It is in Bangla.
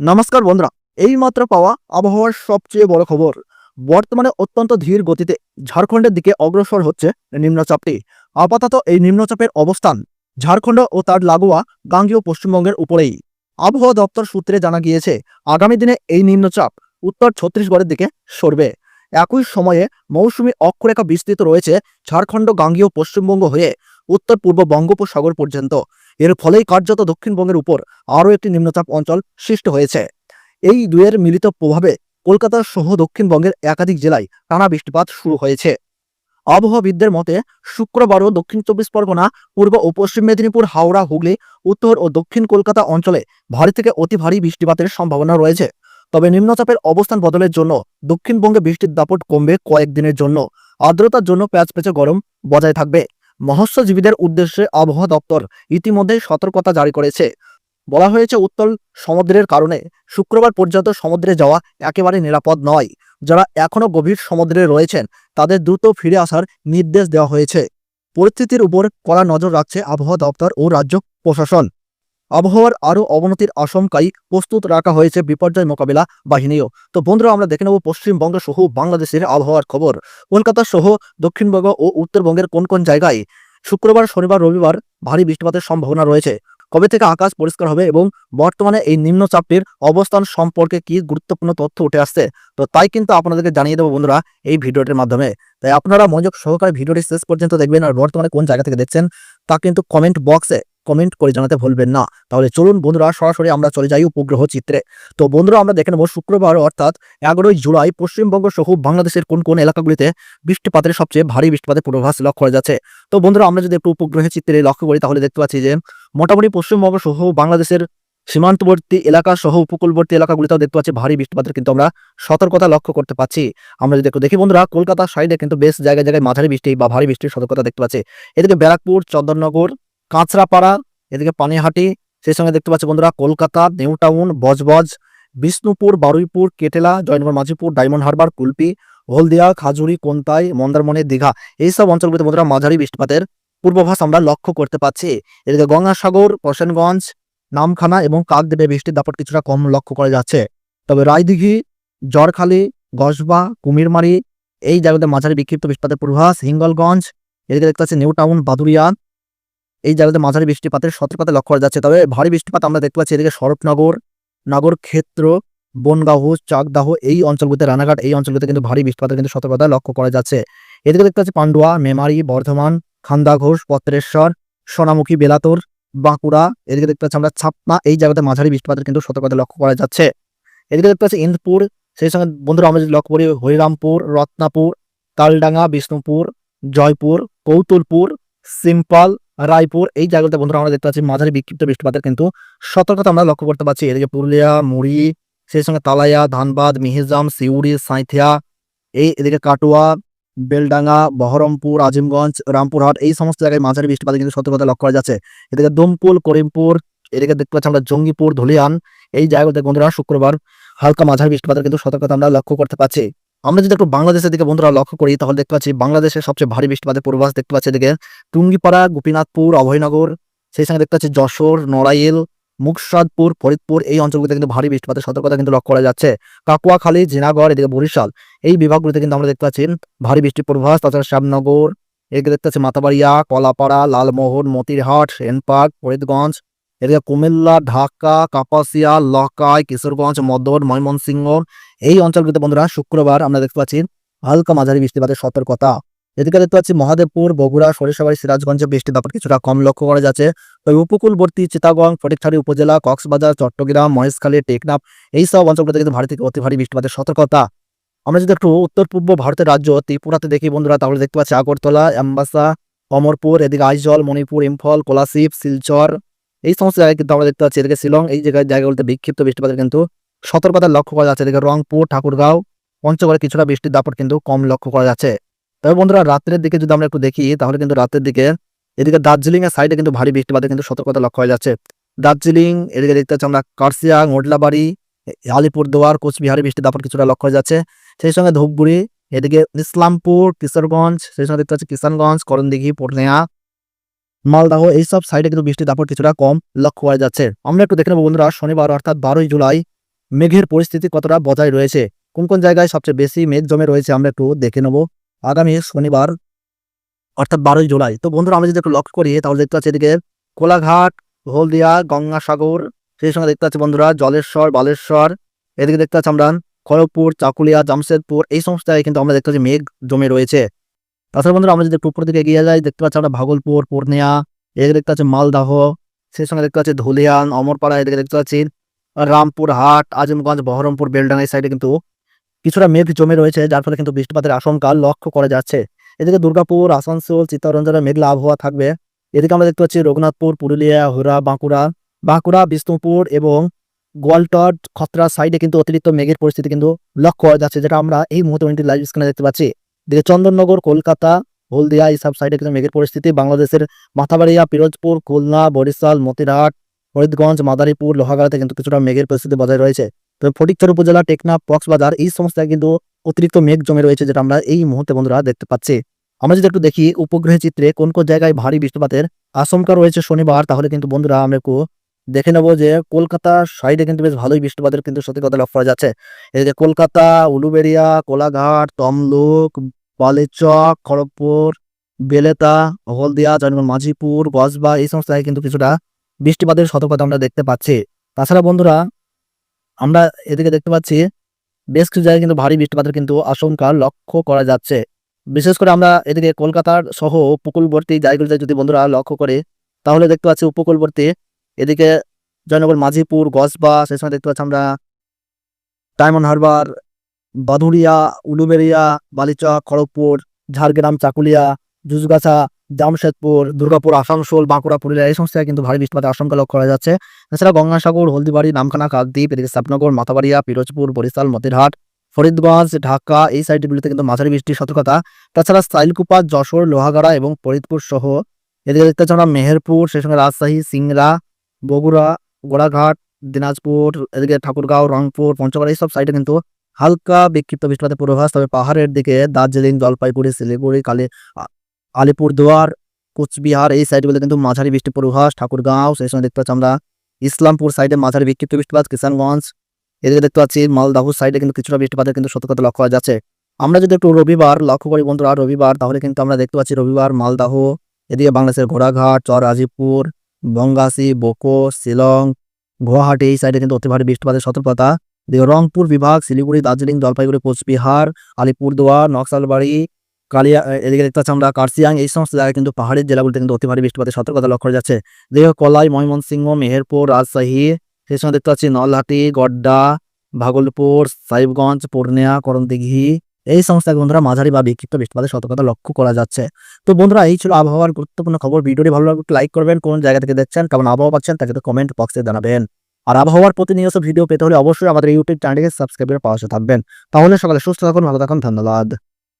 নমস্কার বন্ধুরা এই মাত্র পাওয়া আবহাওয়ার সবচেয়ে বড় খবর। বর্তমানে অত্যন্ত ধীর গতিতে ঝাড়খণ্ডের দিকে অগ্রসর হচ্ছে নিম্নচাপটি। আপাতত এই নিম্নচাপের অবস্থান ঝাড়খণ্ড ও তার লাগোয়া গাঙ্গীয় পশ্চিমবঙ্গের উপরেই। আবহাওয়া দপ্তর সূত্রে জানা গিয়েছে, আগামী দিনে এই নিম্নচাপ উত্তর ছত্তিশগড়ের দিকে সরবে। একই সময়ে মৌসুমী অক্ষরেখা বিস্তৃত রয়েছে ঝাড়খণ্ড, গাঙ্গীয় পশ্চিমবঙ্গ হয়ে। উত্তর, পূর্ব বঙ্গোপসাগর পর্যন্ত। এর ফলেই কার্যত দক্ষিণবঙ্গের উপর আরও একটি নিম্নচাপ অঞ্চল সৃষ্টি হয়েছে। এই দুয়ের মিলিত প্রভাবে কলকাতা সহ দক্ষিণবঙ্গের একাধিক জেলায় টানা বৃষ্টিপাত শুরু হয়েছে। আবহাওয়াবিদদের মতে, শুক্রবারও দক্ষিণ চব্বিশ পরগনা, পূর্ব ও পশ্চিম মেদিনীপুর, হাওড়া, হুগলি, উত্তর ও দক্ষিণ কলকাতা অঞ্চলে ভারী থেকে অতি ভারী বৃষ্টিপাতের সম্ভাবনা রয়েছে। তবে নিম্নচাপের অবস্থান বদলের জন্য দক্ষিণবঙ্গে বৃষ্টির দাপট কমবে কয়েকদিনের জন্য। আর্দ্রতার জন্য প্যাচপ্যাচে গরম বজায় থাকবে। মৎস্যজীবীদের উদ্দেশ্যে আবহাওয়া দপ্তর ইতিমধ্যেই সতর্কতা জারি করেছে। বলা হয়েছে, উত্তল সমুদ্রের কারণে শুক্রবার পর্যন্ত সমুদ্রে যাওয়া একেবারে নিরাপদ নয়। যারা এখনও গভীর সমুদ্রে রয়েছেন, তাদের দ্রুত ফিরে আসার নির্দেশ দেওয়া হয়েছে। পরিস্থিতির উপর কড়া নজর রাখছে আবহাওয়া দপ্তর ও রাজ্য প্রশাসন। আবহাওয়ার আরও অবনতির আশঙ্কায় প্রস্তুত রাখা হয়েছে বিপর্যয় মোকাবিলা বাহিনীও। তো বন্ধুরা, আমরা দেখে নেব পশ্চিমবঙ্গ সহ বাংলাদেশের আবহাওয়ার খবর। কলকাতা সহ দক্ষিণবঙ্গ ও উত্তরবঙ্গের কোন কোন জায়গায় শুক্রবার, শনিবার, রবিবার ভারী বৃষ্টিপাতের সম্ভাবনা রয়েছে। কবে থেকে আকাশ পরিষ্কার হবে এবং বর্তমানে এই নিম্নচাপটির অবস্থান সম্পর্কে কি গুরুত্বপূর্ণ তথ্য উঠে আসছে, তো তাই কিন্তু আপনাদেরকে জানিয়ে দেবো বন্ধুরা এই ভিডিওটির মাধ্যমে। তাই আপনারা মনোযোগ সহকারে ভিডিওটি শেষ পর্যন্ত দেখবেন আর বর্তমানে কোন জায়গা থেকে দেখছেন তা কিন্তু কমেন্ট বক্সে কমেন্ট করে জানাতে ভুলবেন না। তাহলে চলুন বন্ধুরা, সরাসরি আমরা চলে যাই উপগ্রহ চিত্রে। তো বন্ধুরা, আমরা দেখে নেব শুক্রবার, অর্থাৎ এগারোই জুলাই পশ্চিমবঙ্গ সহ বাংলাদেশের কোন কোন এলাকাগুলিতে বৃষ্টিপাতের সবচেয়ে ভারী বৃষ্টিপাতের পূর্বাভাস লক্ষ্য করা যাচ্ছে। তো বন্ধুরা, আমরা যদি একটু উপগ্রহের চিত্রে লক্ষ্য করি, তাহলে দেখতে পাচ্ছি যে মোটামুটি পশ্চিমবঙ্গ সহ বাংলাদেশের সীমান্তবর্তী এলাকা সহ উপকূলবর্তী এলাকাগুলিতেও দেখতে পাচ্ছি ভারী বৃষ্টিপাতের কিন্তু আমরা সতর্কতা লক্ষ্য করতে পাচ্ছি। আমরা যদি দেখি বন্ধুরা কলকাতা সাইডে কিন্তু বেশ জায়গায় জায়গায় মাঝারি বৃষ্টি বা ভারী বৃষ্টির সতর্কতা দেখতে পাচ্ছি। এদিকে ব্যারাকপুর, চন্দননগর কাঁচরাপাড়া, এদিকে পানিহাটি, সেই সঙ্গে দেখতে পাচ্ছি বন্ধুরা কলকাতা, নিউ টাউন, বজবজ, বিষ্ণুপুর, বারুইপুর, কেটেলা, জয়নগর, মাঝিপুর, ডায়মন্ড হারবার, কুলপি, হলদিয়া, খাজুরি, কোন্তাই, মন্দারমণি, দীঘা। এইসব অঞ্চলগুলিতে বন্ধুরা মাঝারি বৃষ্টিপাতের পূর্বাভাস আমরা লক্ষ্য করতে পাচ্ছি। এদিকে গঙ্গাসাগর, প্রসেনগঞ্জ, নামখানা এবং কাকদ্বীপে বৃষ্টির দাপট কিছুটা কম লক্ষ্য করা যাচ্ছে। তবে রায়দিঘি, জরখালি, গসবা, কুমিরমারি এই জায়গাতে মাঝারি বিক্ষিপ্ত বৃষ্টিপাতের পূর্বাভাস। হিঙ্গলগঞ্জ এদিকে দেখতে পাচ্ছি নিউ টাউন বাদুরিয়া এই জায়গাতে মাঝারি বৃষ্টিপাতের সতর্কতা লক্ষ্য করা যাচ্ছে। তবে ভারী বৃষ্টিপাত আমরা দেখতে পাচ্ছি এদিকে শরৎনগর নগর ক্ষেত্র বনগাঁও, চাকদাহ এই অঞ্চলগুলিতে, রানাঘাট এই অঞ্চলগুলিতে কিন্তু ভারী বৃষ্টিপাতের কিন্তু সতর্কতা লক্ষ্য করা যাচ্ছে। এদিকে দেখতে পাচ্ছি পান্ডুয়া, মেমারি, বর্ধমান, খান্দা ঘোষ, পত্রেশ্বর, সোনামুখী, বেলাতর, বাঁকুড়া, এদিকে দেখতে পাচ্ছি আমরা ছাপনা, এই জায়গাতে মাঝারি বৃষ্টিপাতের কিন্তু সতর্কতা লক্ষ্য করা যাচ্ছে। এদিকে দেখতে পাচ্ছি ইন্দপুর, সেই সঙ্গে বন্ধুরা আমরা যদি লক্ষ্য করি, হরিরামপুর, রত্নাপুর, তালডাঙ্গা, বিষ্ণুপুর, জয়পুর, কৌতুলপুর, সিম্পল রায়পুর, এই জায়গাতে বন্ধুরা আমরা দেখতে পাচ্ছি মাঝারি বিক্ষিপ্ত বৃষ্টিপাতের কিন্তু সতর্কতা আমরা লক্ষ্য করতে পারছি। এদিকে পুরুলিয়া, মুড়ি, সেই সঙ্গে তালাইয়া, ধানবাদ মিহিজাম সিউড়ি, সাঁইথিয়া, এই এদিকে কাটুয়া, বেলডাঙ্গা, বহরমপুর, আজিমগঞ্জ, রামপুরহাট, এই সমস্ত জায়গায় মাঝারি বৃষ্টিপাতের কিন্তু সতর্কতা লক্ষ্য করা যাচ্ছে। এদিকে দমপুল, করিমপুর, এদিকে দেখতে পাচ্ছি আমরা জঙ্গিপুর, ধুলিয়ান, এই জায়গাতে বন্ধুরা শুক্রবার হালকা মাঝারি বৃষ্টিপাতের কিন্তু সতর্কতা আমরা লক্ষ্য করতে পারছি। আমরা যদি একটু বাংলাদেশের দিকে বন্ধুরা লক্ষ্য করি, তাহলে দেখতে পাচ্ছি বাংলাদেশের সবচেয়ে ভারী বৃষ্টিপাতের পূর্বাভাস দেখতে পাচ্ছি এদিকে। টুঙ্গিপাড়া গোপীনাথপুর, অভয়নগর, সেই সঙ্গে দেখতে পাচ্ছি যশোর, নড়াইল, মুকসাদপুর, ফরিদপুর, এই অঞ্চলগুলিতে কিন্তু ভারী বৃষ্টিপাতের সতর্কতা কিন্তু লক্ষ্য করা যাচ্ছে। কাকুয়াখালী, জিনাগড়, এদিকে বরিশাল, এই বিভাগগুলিতে কিন্তু আমরা দেখতে পাচ্ছি ভারী বৃষ্টির পূর্বাভাস। তাছাড়া শ্যামনগর, এদিকে দেখতে পাচ্ছি মাতাবাড়িয়া, কলাপাড়া, লালমোহন, মতিরহাট সেনপার্ক ফরিদগঞ্জ, এদিকে কুমিল্লা, ঢাকা, কাপাসিয়া, লকাই, কিশোরগঞ্জ, মদন, ময়মনসিংহ এই অঞ্চলগুলিতে বন্ধুরা শুক্রবার আমরা দেখতে পাচ্ছি হালকা মাঝারি বৃষ্টিপাতের সতর্কতা। এদিকে দেখতে পাচ্ছি মহাদেবপুর, বগুড়া, সরিষাবাড়ি, সিরাজগঞ্জে দাপট কিছুটা কম লক্ষ্য করা যাচ্ছে। তবে উপকূলবর্তী চিতাগং ফটিকছড়ি উপজেলা, কক্সবাজার, চট্টগ্রাম, মহেশখালী, টেকনাফ এই সব অঞ্চলগুলিতে কিন্তু ভারী থেকে অতি ভারী বৃষ্টিপাতের সতর্কতা। আমরা যদি একটু উত্তর পূর্ব ভারতের রাজ্য ত্রিপুরাতে দেখি বন্ধুরা, তাহলে দেখতে পাচ্ছি আগরতলা অ্যাম্বাসা অমরপুর, এদিকে আইজল, মণিপুর, ইম্ফল কোলাশিপ শিলচর এই সমস্ত জায়গায় কিন্তু আমরা দেখতে পাচ্ছি, এদিকে শিলং এই জায়গায় জায়গাগুলোতে বিক্ষিপ্ত বৃষ্টিপাতের কিন্তু সতর্কতা লক্ষ্য করা যাচ্ছে। এদিকে রংপুর, ঠাকুরগাঁও, পঞ্চগড়ে কিছুটা বৃষ্টির দাপট কিন্তু কম লক্ষ্য করা যাচ্ছে। তবে বন্ধুরা, রাত্রের দিকে যদি আমরা একটু দেখি, তাহলে কিন্তু রাতের দিকে এদিকে দার্জিলিং এর সাইডে কিন্তু ভারী বৃষ্টিপাতের কিন্তু সতর্কতা লক্ষ্য হয়ে যাচ্ছে। দার্জিলিং, এদিকে দেখতে পাচ্ছি আমরা কার্সিয়াং মোডলাবাড়ি আলিপুরদুয়ার, কোচবিহারে বৃষ্টির দাপট কিছুটা লক্ষ্য হয়ে যাচ্ছে। সেই সঙ্গে ধূপগুড়ি, এদিকে ইসলামপুর, কিশোরগঞ্জ, সেই সঙ্গে দেখতে পাচ্ছি কিষানগঞ্জ, করণদিঘি পূর্ণিয়া মালদাহ এইসব সাইডে কিন্তু বৃষ্টির দাপট কিছুটা কম লক্ষ্য করা যাচ্ছে। আমরা একটু দেখে নেব বন্ধুরা, শনিবার অর্থাৎ বারোই জুলাই মেঘের পরিস্থিতি কতটা বজায় রয়েছে? কোন কোন জায়গায় সবচেয়ে বেশি মেঘ জমে রয়েছে আমরা একটু দেখে নেব। আগামী শনিবার, অর্থাৎ বারোই জুলাই। তো বন্ধুরা, আমরা যদি একটু লক্ষ্য করি, তাহলে দেখতে পাচ্ছি এদিকে কোলাঘাট, হলদিয়া, গঙ্গাসাগর, সেই সঙ্গে দেখতে পাচ্ছি বন্ধুরা জলেশ্বর, বালেশ্বর। এদিকে দেখতে পাচ্ছি আমরা খড়গপুর, চাকুলিয়া, জামশেদপুর, এই সমস্ত জায়গায় কিন্তু আমরা দেখতে পাচ্ছি মেঘ জমে রয়েছে। তাছাড়া বন্ধুরা, আমরা যদি একটু উপর দিকে এগিয়ে যাই, দেখতে পাচ্ছি আমরা ভাগলপুর, পূর্ণিয়া, এদিকে দেখতে পাচ্ছি মালদাহ, সেই সঙ্গে দেখতে পাচ্ছি ধুলিয়ান, অমরপাড়া, এদিকে দেখতে পাচ্ছি রামপুরহাট আজিমগঞ্জ, বহরমপুর এই সাইডে কিন্তু কিছুটা মেঘ জমে রয়েছে। যার ফলে কিন্তু বৃষ্টিপাতের আশঙ্কা লক্ষ্য করা যাচ্ছে। এদিকে দুর্গাপুর, আসানসোল, চিত্তরঞ্জনে মেঘলা আবহাওয়া থাকবে। এদিকে আমরা দেখতে পাচ্ছি রঘুনাথপুর, পুরুলিয়া হুরা বাঁকুড়া বাঁকুড়া, বিষ্ণুপুর এবং গোয়ালটড খতরা সাইডে কিন্তু অতিরিক্ত মেঘের পরিস্থিতি কিন্তু লক্ষ্য করা যাচ্ছে, যেটা আমরা এই মুহূর্তে লাইভ স্ক্রিনে দেখতে পাচ্ছি। এদিকে চন্দননগর, কলকাতা, হলদিয়া এইসব সাইডে কিন্তু মেঘের পরিস্থিতি। বাংলাদেশের মাথাবাড়িয়া, পিরোজপুর, খুলনা, বরিশাল, মতিরহাট ফরিদগঞ্জ, মাদারীপুর, লোহাগাড়াতে কিন্তু কিছুটা মেঘের পরিস্থিতি বজায় রয়েছে। তবে ফটিকচর উপজেলা, টেকনাফ, কক্সবাজার এই সমস্ত কিন্তু অতিরিক্ত মেঘ জমে রয়েছে, যেটা আমরা এই মুহূর্তে বন্ধুরা দেখতে পাচ্ছি। আমরা যদি একটু দেখি উপগ্রহ চিত্রে কোন কোন জায়গায় ভারী বৃষ্টিপাতের আশঙ্কা রয়েছে শনিবার, তাহলে কিন্তু বন্ধুরা আমরা একটু দেখে নেব যে কলকাতা সাইডে কিন্তু বেশ ভালোই বৃষ্টিপাতের কিন্তু সত্যিকতা লক্ষ্য করা যাচ্ছে। এই যে কলকাতা, উলুবেড়িয়া, কোলাঘাট, তমলুক, বালেচক, খড়গপুর, বেলেতা, হলদিয়া, জয়নগর, মাঝিপুর গজবা এই সমস্ত জায়গায় কিন্তু কিছুটা বৃষ্টিপাতের সতর্কতা আমরা দেখতে পাচ্ছি। তাছাড়া বন্ধুরা, আমরা এদিকে দেখতে পাচ্ছি, বেশ কিছু জায়গায় কিন্তু ভারী বৃষ্টিপাতের কিন্তু আশঙ্কা লক্ষ্য করা যাচ্ছে। বিশেষ করে আমরা এদিকে কলকাতার সহ উপকূলবর্তী জায়গাগুলিতে যদি বন্ধুরা লক্ষ্য করে, তাহলে দেখতে পাচ্ছি উপকূলবর্তী, এদিকে জয়নগর, মাঝিপুর গসবা সেই সময় দেখতে পাচ্ছি আমরা ডায়মন্ড হারবার, বাদুড়িয়া উলুবেড়িয়া বালিচক, খড়গপুর, ঝাড়গ্রাম, চাকুলিয়া জুজগাছা জামশেদপুর, দুর্গাপুর, আসানসোল, বাঁকুড়া, পুরুলিয়া এই সমস্ত কিন্তু ভারী বৃষ্টিপাতের আশঙ্কা লক্ষ্য করা যাচ্ছে। এছাড়া গঙ্গাসাগর, হলদিবাড়ি, নামখানা, কাকদ্বীপ, এদিকে সাপনগর মাথাবাড়িয়া, পিরোজপুর, বরিশাল, মতিরহাট, ফরিদগঞ্জ, ঢাকা এই সাইডগুলিতে কিন্তু মাঝারি বৃষ্টির সতর্কতা। তাছাড়া সাইলকুপা, যশোর, লোহাগাড়া এবং ফরিদপুর সহ এদিকে দেখতে পাচ্ছি আমরা মেহেরপুর, সেই সঙ্গে রাজশাহী, সিংড়া, বগুড়া, গোড়াঘাট, দিনাজপুর, এদিকে ঠাকুরগাঁও, রংপুর, পঞ্চগড় এইসব সাইডে কিন্তু হালকা বিক্ষিপ্ত বৃষ্টিপাতের পূর্বাভাস। তবে পাহাড়ের দিকে দার্জিলিং, জলপাইগুড়ি, শিলিগুড়ি, কালী আলিপুরদুয়ার, কোচবিহার, এই সাইডগুলোতে কিন্তু মাঝারি বৃষ্টির পূর্বাভাস, ঠাকুরগাঁও, সেই সময় দেখতে পাচ্ছি আমরা ইসলামপুর সাইডে মাঝারি বিক্ষিপ্ত বৃষ্টিপাত, কিষানগঞ্জ, এদিকে দেখতে পাচ্ছি মালদাহু সাইডে কিন্তু কিছুটা বৃষ্টিপাতের কিন্তু সতর্কতা লক্ষ্য করা যাচ্ছে। আমরা যদি একটু রবিবার, লক্ষ্য করি বন্ধুরা, রবিবার, তাহলে কিন্তু আমরা দেখতে পাচ্ছি রবিবার, মালদাহ, এদিকে বাংলাদেশের ঘোড়াঘাট চর আজিপুর বঙ্গাসি, বোকো, শিলং, গুয়াহাটি, এই সাইডে কিন্তু অতি ভারী বৃষ্টিপাতের সতর্কতা। রংপুর বিভাগ, শিলিগুড়ি, দার্জিলিং, জলপাইগুড়ি, কোচবিহার, আলিপুরদুয়ার, নকশালবাড়ি কালিয়া এদিকে দেখতে পাচ্ছি আমরা কার্সিয়াং এই সমস্ত জায়গায় কিন্তু পাহাড়ের জেলাগুলিতে কিন্তু অতি ভারী বৃষ্টিপাতের সতর্কতা লক্ষ্য করা যাচ্ছে। এদিকে কলাই, ময়মনসিংহ, মেহেরপুর, রাজশাহী, সেই সময় দেখতে পাচ্ছি নলহাটি, গড্ডা, ভাগলপুর, সাহিবগঞ্জ, পূর্ণিয়া, করণদিঘি, এই সমস্ত বন্ধুরা মাঝারি বা বিক্ষিপ্ত বৃষ্টিপাতের সতর্কতা লক্ষ্য করা যাচ্ছে। তো বন্ধুরা, এই ছিল আবহাওয়ার গুরুত্বপূর্ণ খবর। ভিডিওটি ভালো লাগলে লাইক করবেন, কোন জায়গা থেকে দেখছেন, কেমন আবহাওয়া পাচ্ছেন, তাকে তো কমেন্ট বক্সে জানাবেন। আর আবহাওয়ার প্রতিনিয়ত ভিডিও পেতে হলে অবশ্যই আমাদের ইউটিউব চ্যানেলকে সাবস্ক্রাইবের পাশে থাকবেন। তাহলে সকালে সুস্থ থাকুন, ভালো থাকুন, ধন্যবাদ।